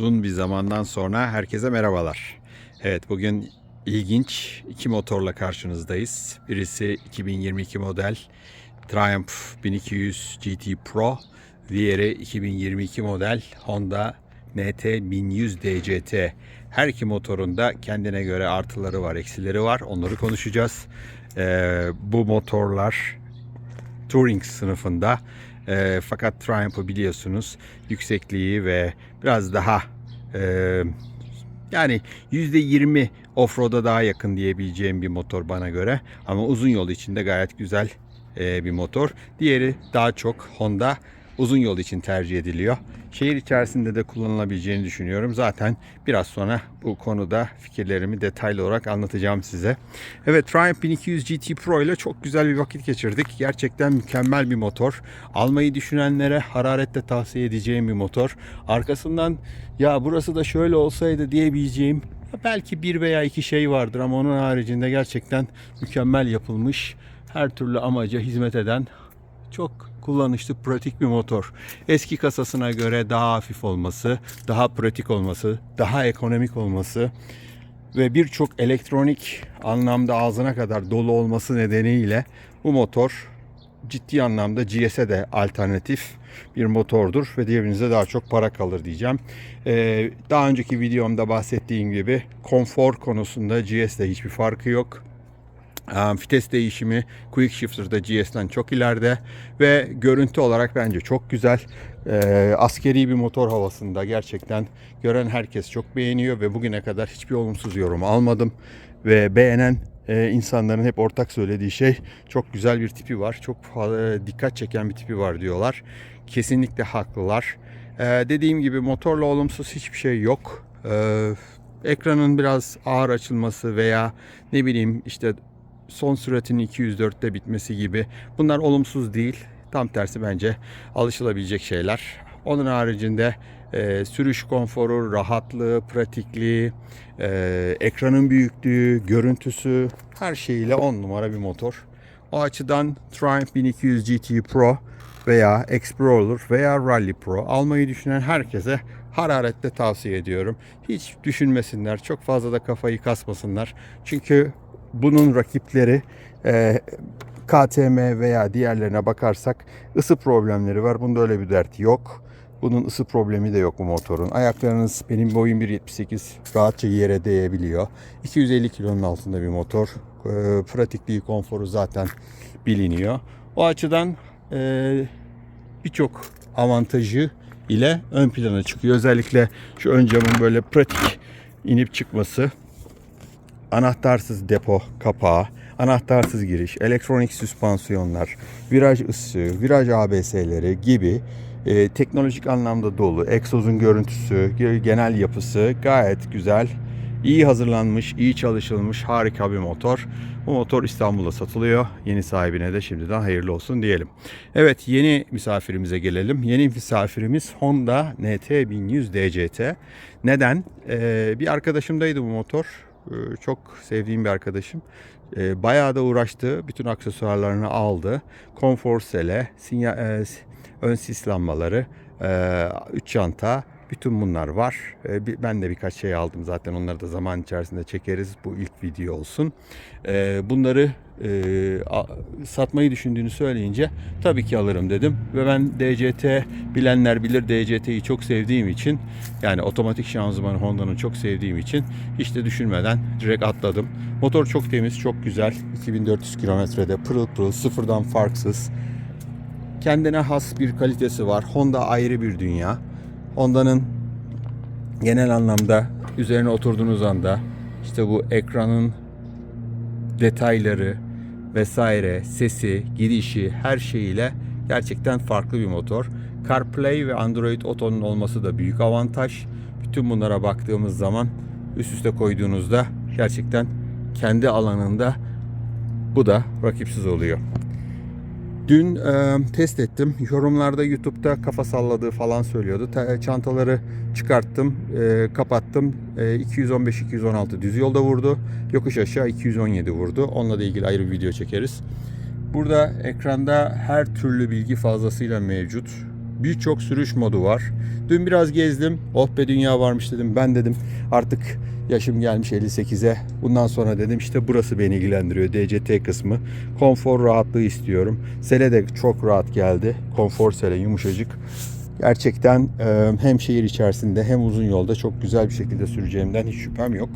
Uzun bir zamandan sonra herkese merhabalar. Evet bugün ilginç iki motorla karşınızdayız. Birisi 2022 model Triumph 1200 GT Pro. Diğeri 2022 model Honda NT 1100 DCT. Her iki motorun da kendine göre artıları var, eksileri var. Onları konuşacağız. Ee, bu motorlar Touring sınıfında. E, fakat Triumph'ı biliyorsunuz yüksekliği ve biraz daha e, yani %20 offroad'a daha yakın diyebileceğim bir motor bana göre. Ama uzun yol içinde gayet güzel e, bir motor. Diğeri daha çok Honda uzun yol için tercih ediliyor. Şehir içerisinde de kullanılabileceğini düşünüyorum. Zaten biraz sonra bu konuda fikirlerimi detaylı olarak anlatacağım size. Evet Triumph 1200 GT Pro ile çok güzel bir vakit geçirdik. Gerçekten mükemmel bir motor. Almayı düşünenlere hararetle tavsiye edeceğim bir motor. Arkasından ya burası da şöyle olsaydı diyebileceğim belki bir veya iki şey vardır ama onun haricinde gerçekten mükemmel yapılmış her türlü amaca hizmet eden çok kullanışlı, pratik bir motor. Eski kasasına göre daha hafif olması, daha pratik olması, daha ekonomik olması ve birçok elektronik anlamda ağzına kadar dolu olması nedeniyle bu motor ciddi anlamda GS'e de alternatif bir motordur ve diğerinize daha çok para kalır diyeceğim. Ee, daha önceki videomda bahsettiğim gibi konfor konusunda GS'de hiçbir farkı yok. Vites değişimi Quick Shifter'da GS'den çok ileride ve görüntü olarak bence çok güzel. Ee, askeri bir motor havasında gerçekten gören herkes çok beğeniyor ve bugüne kadar hiçbir olumsuz yorum almadım. Ve beğenen e, insanların hep ortak söylediği şey çok güzel bir tipi var. Çok fazla dikkat çeken bir tipi var diyorlar. Kesinlikle haklılar. Ee, dediğim gibi motorla olumsuz hiçbir şey yok. Ee, ekranın biraz ağır açılması veya ne bileyim işte son süratinin 204'te bitmesi gibi bunlar olumsuz değil. Tam tersi bence alışılabilecek şeyler. Onun haricinde e, sürüş konforu, rahatlığı, pratikliği, e, ekranın büyüklüğü, görüntüsü her şeyiyle 10 numara bir motor. O açıdan Triumph 1200 GT Pro veya Explorer veya Rally Pro almayı düşünen herkese hararetle tavsiye ediyorum. Hiç düşünmesinler, çok fazla da kafayı kasmasınlar. Çünkü bunun rakipleri e, KTM veya diğerlerine bakarsak ısı problemleri var. Bunda öyle bir dert yok. Bunun ısı problemi de yok bu motorun. Ayaklarınız benim boyum 1.78 rahatça yere değebiliyor. 250 kilonun altında bir motor. E, pratikliği, konforu zaten biliniyor. O açıdan e, birçok avantajı ile ön plana çıkıyor. Özellikle şu ön camın böyle pratik inip çıkması anahtarsız depo kapağı, anahtarsız giriş, elektronik süspansiyonlar, viraj ısığı, viraj ABS'leri gibi e, teknolojik anlamda dolu. Egzozun görüntüsü, genel yapısı gayet güzel. iyi hazırlanmış, iyi çalışılmış harika bir motor. Bu motor İstanbul'da satılıyor. Yeni sahibine de şimdiden hayırlı olsun diyelim. Evet yeni misafirimize gelelim. Yeni misafirimiz Honda NT 1100 DCT. Neden? Ee, bir arkadaşımdaydı bu motor. Ee, çok sevdiğim bir arkadaşım. Ee, bayağı da uğraştı. Bütün aksesuarlarını aldı. Konfor sele, sinyal, e, ön sis lambaları, 3 çanta, bütün bunlar var. Ee, Ben de birkaç şey aldım zaten onları da zaman içerisinde çekeriz. Bu ilk video olsun. Ee, Bunları e, satmayı düşündüğünü söyleyince tabii ki alırım dedim. Ve ben DCT bilenler bilir DCT'yi çok sevdiğim için yani otomatik şanzımanı Honda'nın çok sevdiğim için hiç de düşünmeden direkt atladım. Motor çok temiz, çok güzel. 2400 kilometrede pırıl pırıl, sıfırdan farksız. Kendine has bir kalitesi var. Honda ayrı bir dünya. Honda'nın genel anlamda üzerine oturduğunuz anda işte bu ekranın detayları vesaire, sesi, gidişi her şeyiyle gerçekten farklı bir motor. CarPlay ve Android Auto'nun olması da büyük avantaj. Bütün bunlara baktığımız zaman üst üste koyduğunuzda gerçekten kendi alanında bu da rakipsiz oluyor. Dün e, test ettim. Yorumlarda YouTube'da kafa salladığı falan söylüyordu. Ta- çantaları çıkarttım, e, kapattım. E, 215-216 düz yolda vurdu. Yokuş aşağı 217 vurdu. Onunla da ilgili ayrı bir video çekeriz. Burada ekranda her türlü bilgi fazlasıyla mevcut. birçok sürüş modu var. Dün biraz gezdim. Oh be dünya varmış dedim. Ben dedim artık yaşım gelmiş 58'e. Bundan sonra dedim işte burası beni ilgilendiriyor. DCT kısmı. Konfor rahatlığı istiyorum. Sele de çok rahat geldi. Konfor sele yumuşacık. Gerçekten e, hem şehir içerisinde hem uzun yolda çok güzel bir şekilde süreceğimden hiç şüphem yok.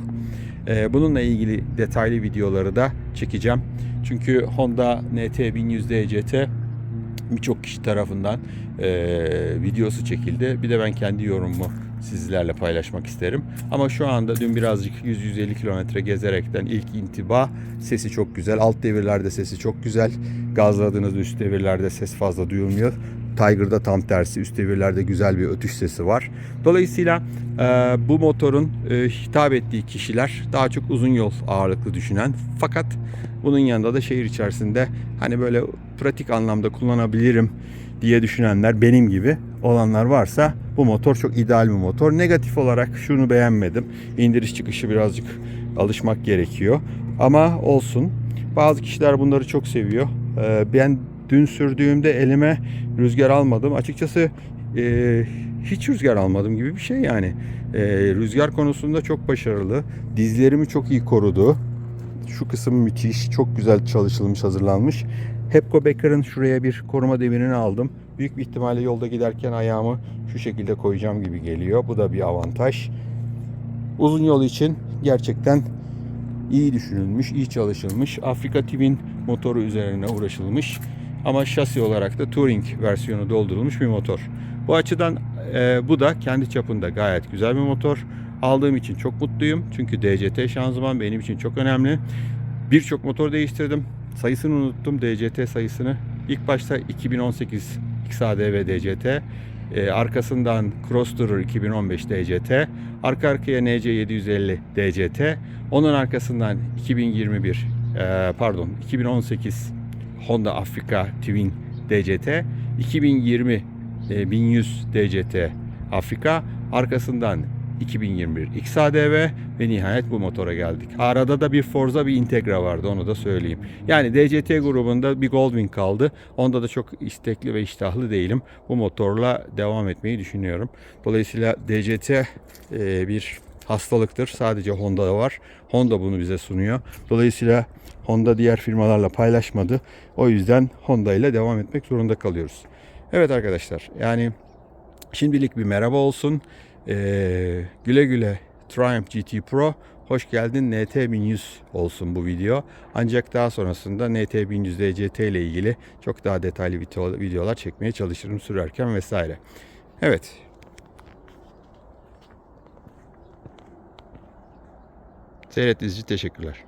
E, bununla ilgili detaylı videoları da çekeceğim. Çünkü Honda NT 1100 DCT birçok kişi tarafından e, videosu çekildi. Bir de ben kendi yorumumu sizlerle paylaşmak isterim. Ama şu anda dün birazcık 100-150 kilometre gezerekten ilk intiba sesi çok güzel. Alt devirlerde sesi çok güzel. Gazladığınız üst devirlerde ses fazla duyulmuyor. Tiger'da tam tersi üst devirlerde güzel bir ötüş sesi var. Dolayısıyla e, bu motorun e, hitap ettiği kişiler daha çok uzun yol ağırlıklı düşünen fakat bunun yanında da şehir içerisinde hani böyle pratik anlamda kullanabilirim diye düşünenler benim gibi olanlar varsa bu motor çok ideal bir motor. Negatif olarak şunu beğenmedim. İndiriş çıkışı birazcık alışmak gerekiyor. Ama olsun. Bazı kişiler bunları çok seviyor. Ee, ben dün sürdüğümde elime rüzgar almadım. Açıkçası e, hiç rüzgar almadım gibi bir şey yani. E, rüzgar konusunda çok başarılı. Dizlerimi çok iyi korudu. Şu kısım müthiş. Çok güzel çalışılmış, hazırlanmış. Hepco Becker'ın şuraya bir koruma demirini aldım. Büyük bir ihtimalle yolda giderken ayağımı şu şekilde koyacağım gibi geliyor. Bu da bir avantaj. Uzun yol için gerçekten iyi düşünülmüş, iyi çalışılmış. Afrika Twin motoru üzerine uğraşılmış. Ama şasi olarak da Touring versiyonu doldurulmuş bir motor. Bu açıdan e, bu da kendi çapında gayet güzel bir motor. Aldığım için çok mutluyum. Çünkü DCT şanzıman benim için çok önemli. Birçok motor değiştirdim. Sayısını unuttum DCT sayısını. İlk başta 2018 XADV DCT. E, arkasından Cross Tourer 2015 DCT. Arka arkaya NC 750 DCT. Onun arkasından 2021 e, pardon 2018 Honda Africa Twin DCT. 2020 e, 1100 DCT Afrika. Arkasından 2021 XADV ve nihayet bu motora geldik. Arada da bir Forza bir Integra vardı onu da söyleyeyim. Yani DCT grubunda bir Goldwing kaldı. Onda da çok istekli ve iştahlı değilim. Bu motorla devam etmeyi düşünüyorum. Dolayısıyla DCT e, bir hastalıktır. Sadece Honda'da var. Honda bunu bize sunuyor. Dolayısıyla Honda diğer firmalarla paylaşmadı. O yüzden Honda ile devam etmek zorunda kalıyoruz. Evet arkadaşlar yani şimdilik bir merhaba olsun. Ee, güle güle Triumph GT Pro. Hoş geldin NT 1100 olsun bu video. Ancak daha sonrasında NT 1100 DCT ile ilgili çok daha detaylı video- videolar çekmeye çalışırım sürerken vesaire. Evet. Seyrettiğiniz için teşekkürler.